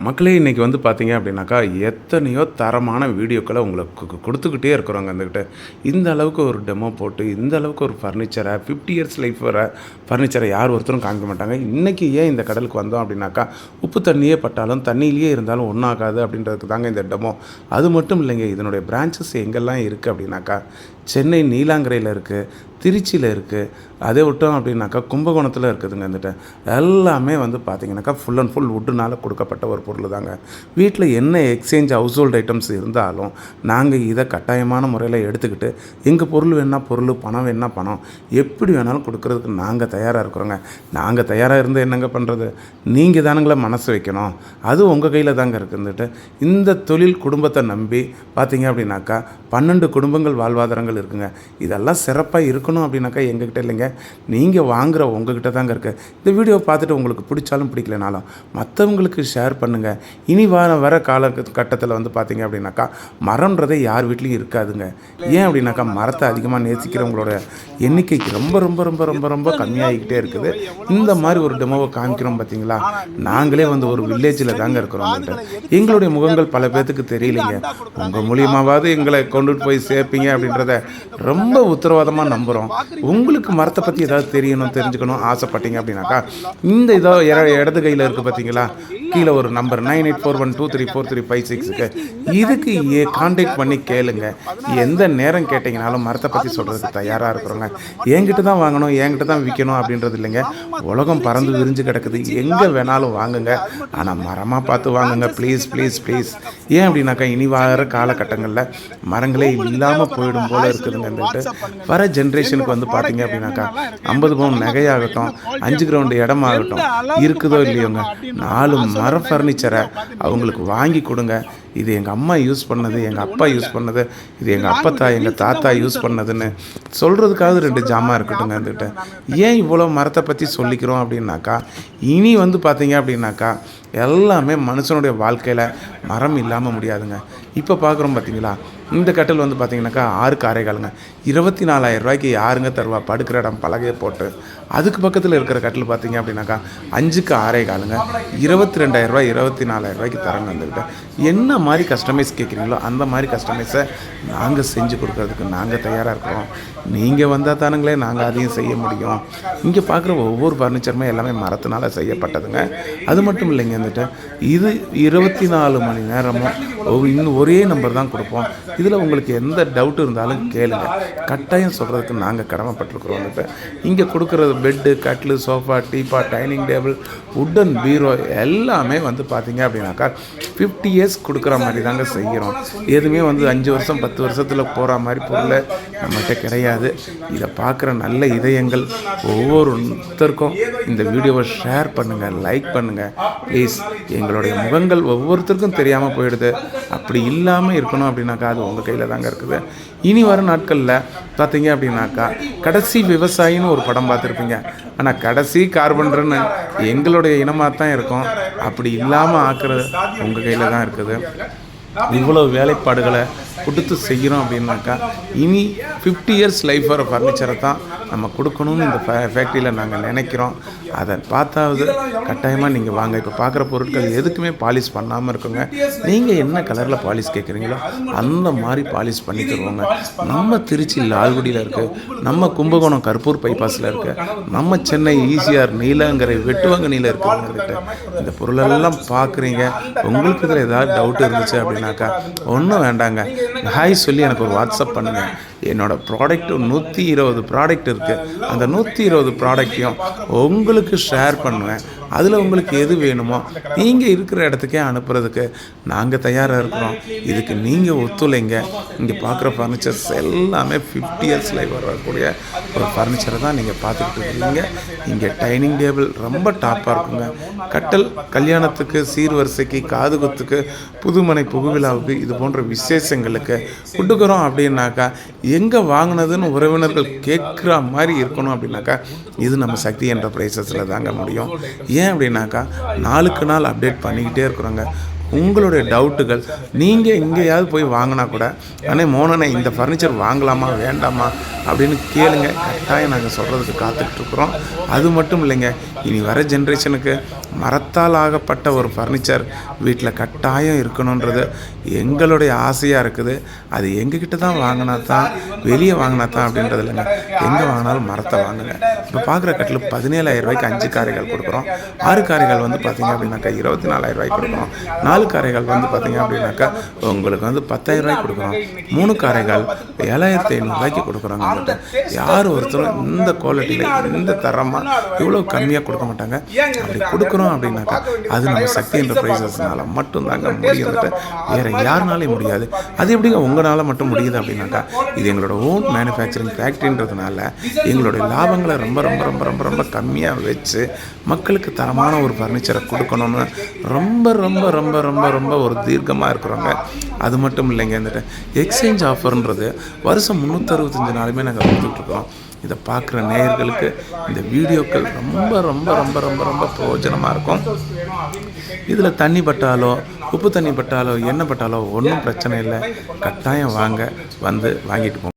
மக்களே இன்றைக்கி வந்து பார்த்தீங்க அப்படின்னாக்கா எத்தனையோ தரமான வீடியோக்களை உங்களுக்கு கொடுத்துக்கிட்டே இருக்கிறோங்க அந்தக்கிட்ட. இந்த அளவுக்கு ஒரு டெமோ போட்டு இந்த அளவுக்கு ஒரு ஃபர்னிச்சரை ஃபிஃப்டி இயர்ஸ் லைஃப் வர ஃபர்னிச்சரை யார் ஒருத்தரும் காமிக்க மாட்டாங்க. இன்றைக்கி ஏன் இந்த கடலுக்கு வந்தோம் அப்படின்னாக்கா உப்பு தண்ணியே பட்டாலும் தண்ணியிலேயே இருந்தாலும் ஒன்றாகாது அப்படின்றதுக்கு தாங்க இந்த டெமோ அது மட்டும் இல்லைங்க இதனுடைய பிரான்ச்சஸ் எங்கெல்லாம் இருக்குது அப்படின்னாக்கா சென்னை நீலாங்கரையில் இருக்குது திருச்சியில் இருக்குது அதே விட்டோம் அப்படின்னாக்கா கும்பகோணத்தில் இருக்குதுங்க வந்துட்டு எல்லாமே வந்து பார்த்தீங்கன்னாக்கா ஃபுல் அண்ட் ஃபுல் வுட்டுனால் கொடுக்கப்பட்ட ஒரு பொருள் தாங்க வீட்டில் என்ன எக்ஸ்சேஞ்ச் ஹவுஸ் ஹோல்டு ஐட்டம்ஸ் இருந்தாலும் நாங்கள் இதை கட்டாயமான முறையில் எடுத்துக்கிட்டு எங்கள் பொருள் வேணால் பொருள் பணம் வேணால் பணம் எப்படி வேணாலும் கொடுக்கறதுக்கு நாங்கள் தயாராக இருக்கிறோங்க. நாங்கள் தயாராக இருந்து என்னங்க பண்ணுறது நீங்கள் தானுங்களே மனசு வைக்கணும். அது உங்கள் கையில் தாங்க இருக்குதுட்டு இந்த தொழில் குடும்பத்தை நம்பி பார்த்தீங்க அப்படின்னாக்கா பன்னெண்டு குடும்பங்கள் வாழ்வாதாரங்கள் இருக்குங்க. இதெல்லாம் சிறப்பாக இருக்கணும் அப்படின்னாக்கா எங்ககிட்ட இல்லைங்க. நீங்கள் வாங்குற உங்ககிட்ட தாங்க இருக்குது இந்த வீடியோ பார்த்துட்டு உங்களுக்கு பிடிச்சாலும் பிடிக்கலனாலும் மற்றவங்களுக்கு ஷேர் பண்ணுங்கள் இனி வர வர கால கட்டத்தில் வந்து பார்த்தீங்க அப்படின்னாக்கா மரம்ன்றதே யார் வீட்லேயும் இருக்காதுங்க. ஏன் அப்படின்னாக்கா மரத்தை அதிகமாக நேசிக்கிறவங்களோட எண்ணிக்கைக்கு ரொம்ப ரொம்ப ரொம்ப ரொம்ப ரொம்ப கம்மியாகிக்கிட்டே இருக்குது. இந்த மாதிரி ஒரு டெமோவை காமிக்கிறோம் பார்த்தீங்களா நாங்களே வந்து ஒரு வில்லேஜில் தாங்க இருக்கிறோம் எங்களுடைய முகங்கள் பல பேர்த்துக்கு தெரியலைங்க. உங்கள் மூலியமாவது எங்களை கொண்டுட்டு போய் சேர்ப்பீங்க அப்படின்றத ரொம்ப உத்தரவாதமாக நம்புகிறோம் உங்களுக்கு மரத்தை பற்றி ஏதாவது தெரியணும் தெரிஞ்சுக்கணும் ஆசைப்பட்டீங்க அப்படின்னாக்கா இந்த இதோ இடது கையில் இருக்குது பார்த்தீங்களா கீழே ஒரு number nine eight four one two three four three five சிக்ஸுக்கு இதுக்கு ஏ காண்டாக்ட் பண்ணி கேளுங்க. எந்த நேரம் கேட்டிங்கனாலும் மரத்தை பற்றி சொல்கிறதுக்கு தயாராக இருக்கிறோங்க என்கிட்ட தான் வாங்கணும் என்கிட்ட தான் விற்கணும் அப்படின்றது இல்லைங்க. உலகம் பறந்து விரிஞ்சு கிடக்குது. எங்கே வேணாலும் வாங்குங்க. ஆனால் மரமாக பார்த்து வாங்குங்க. ப்ளீஸ் ப்ளீஸ் ப்ளீஸ் ஏன் அப்படின்னாக்கா இனி வர காலகட்டங்களில் மரங்களே இல்லாமல் போயிடும் போல இருக்குதுங்கன்னுட்டு வர ஜென்ரேஷன் ஜென்ரேஷனுக்கு வந்து பார்த்தீங்க அப்படின்னாக்கா ஐம்பது பவுன் நகையாகட்டும் அஞ்சு கிரவுண்டு இடமாகட்டும். இருக்குதோ இல்லையோங்க. நாலு மரம் ஃபர்னிச்சரை அவங்களுக்கு வாங்கி கொடுங்க. இது எங்கள் அம்மா யூஸ் பண்ணது எங்கள் அப்பா யூஸ் பண்ணது இது எங்கள் அப்பத்தா எங்கள் தாத்தா யூஸ் பண்ணதுன்னு சொல்கிறதுக்காவது ரெண்டு ஜாமான் இருக்கட்டுங்க வந்துட்டு ஏன் இவ்வளோ மரத்தை பற்றி சொல்லிக்கிறோம் அப்படின்னாக்கா இனி வந்து பார்த்தீங்க அப்படின்னாக்கா எல்லாமே மனுஷனுடைய வாழ்க்கையில் மரம் இல்லாமல் முடியாதுங்க. இப்போ பார்க்குறோம் பார்த்தீங்களா இந்த கட்டில் வந்து பார்த்தீங்கன்னாக்கா ஆறுக்கு ஆறே காலுங்க இருபத்தி நாலாயிரம் ரூபாய்க்கு யாருங்க தருவா? படுக்கிற இடம் பலகையை போட்டு. அதுக்கு பக்கத்தில் இருக்கிற கட்டில் பார்த்தீங்க அப்படின்னாக்கா அஞ்சுக்கு ஆறே காலுங்க. இருபத்தி ரெண்டாயிரம் ரூபாய் இருபத்தி நாலாயிரம் ரூபாய்க்கு தரங்க வந்துக்கிட்ட என்ன மாதிரி கஸ்டமைஸ் கேட்குறீங்களோ அந்த மாதிரி கஸ்டமைஸை நாங்கள் செஞ்சு கொடுக்கறதுக்கு நாங்கள் தயாராக இருக்கிறோம். நீங்கள் வந்தால் தானுங்களே நாங்கள் அதையும் செய்ய முடியும். இங்கே பார்க்குற ஒவ்வொரு ஃபர்னிச்சருமே எல்லாமே மரத்தினால செய்யப்பட்டதுங்க. அது மட்டும் இல்லைங்க வந்துட்டு இது இருபத்தி நாலு மணி நேரமும் இன்னும் ஒரே நம்பர் தான் கொடுப்போம். இதில் உங்களுக்கு எந்த டவுட் இருந்தாலும் கேளுங்க. கட்டாயம் சொல்கிறதுக்கு நாங்கள் கடமைப்பட்டிருக்கிறோம் வந்துட்டு இங்கே கொடுக்குறது பெட்டு கட்டில் சோஃபா டீப்பா டைனிங் டேபிள் உட்டன் பீரோ எல்லாமே வந்து பார்த்தீங்க அப்படின்னாக்கா ஃபிஃப்டி இயர்ஸ் கொடுக்குற மாதிரி தாங்க செய்கிறோம். எதுவுமே வந்து அஞ்சு வருஷம் பத்து வருஷத்தில் போகிற மாதிரி பொருளை நம்மகிட்ட கிடையாது. இதை பார்க்குற நல்ல இதயங்கள் ஒவ்வொருத்தருக்கும் இந்த வீடியோவை ஷேர் பண்ணுங்கள் லைக் பண்ணுங்கள் ப்ளீஸ் எங்களுடைய முகங்கள் ஒவ்வொருத்தருக்கும் தெரியாமல் போயிடுது. அப்படி இல்லாமல் இருக்கணும் அப்படின்னாக்கா அது உங்கள் கையில் தாங்க இருக்குது. இனி வர நாட்களில் பார்த்தீங்க அப்படின்னாக்கா கடைசி விவசாயின்னு ஒரு படம் பார்த்துருப்பீங்க. ஆனால் கடைசி கார்பன்றன்னு எங்களுடைய இனமாக தான் இருக்கும். அப்படி இல்லாமல் ஆக்குறது உங்கள் கையில் தான் இருக்குது. இவ்வளோ வேலைப்பாடுகளை கொடுத்து செய்கிறோம் அப்படின்னாக்கா இனி ஃபிஃப்டி இயர்ஸ் லைஃப் வர ஃபர்னிச்சரை தான் நம்ம கொடுக்கணும்னு இந்த ஃபேக்ட்ரியில் நாங்கள் நினைக்கிறோம். அதை பார்த்தாவது கட்டாயமாக நீங்கள் வாங்க. இப்போ பார்க்குற பொருட்கள் எதுக்குமே பாலிஷ் பண்ணாமல் இருக்குங்க. நீங்கள் என்ன கலரில் பாலிஷ் கேட்குறீங்களோ அந்த மாதிரி பாலிஷ் பண்ணி தருவோங்க. நம்ம திருச்சி லால்குடியில் இருக்குது நம்ம கும்பகோணம் கருப்பூர் பைபாஸில் இருக்குது நம்ம சென்னை ஈசிஆர் நீலங்கரை வெட்டுவங்கனியில் இருக்குதுங்கிட்ட இந்த பொருளெல்லாம் பார்க்குறீங்க. உங்களுக்கு இதில் ஏதாவது டவுட் இருந்துச்சு அப்படின்னாக்கா ஒன்றும் வேண்டாங்க. ஹாய் சொல்லி எனக்கு ஒரு வாட்ஸ்அப் பண்ணுங்கள் என்னோடய ப்ராடக்ட் நூற்றி இருபது ப்ராடக்ட் இருக்குது அந்த நூற்றி இருபது ப்ராடக்டையும் உங்களுக்கு ஷேர் பண்ணுவேன். அதில் உங்களுக்கு எது வேணுமோ நீங்கள் இருக்கிற இடத்துக்கே அனுப்புறதுக்கு நாங்கள் தயாராக இருக்கிறோம். இதுக்கு நீங்கள் ஒத்துழைங்க. இங்கே பார்க்குற ஃபர்னிச்சர்ஸ் எல்லாமே ஃபிஃப்டி இயர்ஸ் லைஃப் வரக்கூடிய ஒரு ஃபர்னிச்சரை தான் நீங்கள் பார்த்துக்கிட்டு இருக்கீங்க. இங்கே டைனிங் டேபிள் ரொம்ப டாப்பாக இருக்குங்க. கட்டல் கல்யாணத்துக்கு சீர்வரிசைக்கு காதுகுத்துக்கு புதுமனை புகுவிழாவுக்கு இது போன்ற விசேஷங்களுக்கு கொடுக்குறோம் அப்படின்னாக்கா எங்கே வாங்கினதுன்னு உறவினர்கள் கேட்குற மாதிரி இருக்கணும் அப்படின்னாக்கா இது நம்ம சக்தி என்ற ப்ரைஸஸில் தாங்க முடியும். ஏன் அப்படின்னாக்கா நாளுக்கு நாள் அப்டேட் பண்ணிக்கிட்டே இருக்கிறோங்க. உங்களுடைய டவுட்டுகள் நீங்கள் எங்கேயாவது போய் வாங்கினா கூட அண்ணே மோனனை இந்த ஃபர்னிச்சர் வாங்கலாமா வேண்டாமா அப்படின்னு கேளுங்க. கட்டாயம் நாங்கள் சொல்கிறதுக்கு காத்துட்ருக்குறோம் அது மட்டும் இல்லைங்க இனி வர ஜென்ரேஷனுக்கு மரத்தால் ஆகப்பட்ட ஒரு ஃபர்னிச்சர் வீட்டில் கட்டாயம் இருக்கணுன்றது எங்களுடைய ஆசையாக இருக்குது. அது எங்ககிட்ட தான் வாங்கினா தான் வெளியே வாங்கினா தான் அப்படின்றது இல்லைங்க. எங்கே வாங்கினாலும் மரத்தை வாங்குங்க. இப்போ பார்க்குற கட்டில் பதினேழாயிரம் ரூபாய்க்கு அஞ்சு காரைகள் கொடுக்குறோம். ஆறு காரைகள் வந்து பார்த்தீங்க அப்படின்னாக்கா இருபத்தி நாலாயிரம் ரூபாய்க்கு கொடுக்குறோம். நாலு காரைகள் வந்து பார்த்தீங்க அப்படின்னாக்கா உங்களுக்கு வந்து பத்தாயிரம் ரூபாய்க்கு கொடுக்குறோம். மூணு காரைகள் ஏழாயிரத்தி ஐநூறுரூவாய்க்கு கொடுக்குறோங்க யார் ஒருத்தரும் இந்த குவாலிட்டியில் இந்த தரமாக இவ்வளோ கம்மியாக கொடுக்க மாட்டாங்க. அப்படி கொடுக்குறோம் அப்படின்னாக்கா அது நம்ம சக்தி என்டர்பிரைசஸ்னால மட்டும்தாங்க முடியுதுட்டு வேறு யாருனாலையும் முடியாது. அது எப்படிங்க உங்களால் மட்டும் முடியுது அப்படின்னாக்கா இது எங்களோட ஓன் மேனுஃபேக்சரிங் ஃபேக்ட்ரின்றதுனால எங்களுடைய லாபங்களை ரொம்ப ரொம்ப ரொம்ப ரொம்ப ரொம்ப கம்மியாக வச்சு மக்களுக்கு தரமான ஒரு ஃபர்னிச்சரை கொடுக்கணும்னு ரொம்ப ரொம்ப ரொம்ப ரொம்ப ரொம்ப ஒரு தீர்க்கமாக இருக்கிறோங்க. அது மட்டும் இல்லைங்க இந்த எக்ஸ்சேஞ்ச் ஆஃபர்ன்றது வருஷம் முந்நூற்றறுபத்தஞ்சு நாளுமே நாங்கள் கொடுத்துட்ருக்கோம் இதை பார்க்குற நேயர்களுக்கு இந்த வீடியோக்கள் ரொம்ப ரொம்ப ரொம்ப ரொம்ப ரொம்ப பிரயோஜனமாக இருக்கும். இதில் தண்ணி பட்டாலோ உப்பு தண்ணி பட்டாலோ எண்ணெய் பட்டாலோ ஒன்றும் பிரச்சனை இல்லை. கட்டாயம் வாங்க வந்து வாங்கிட்டு போங்க.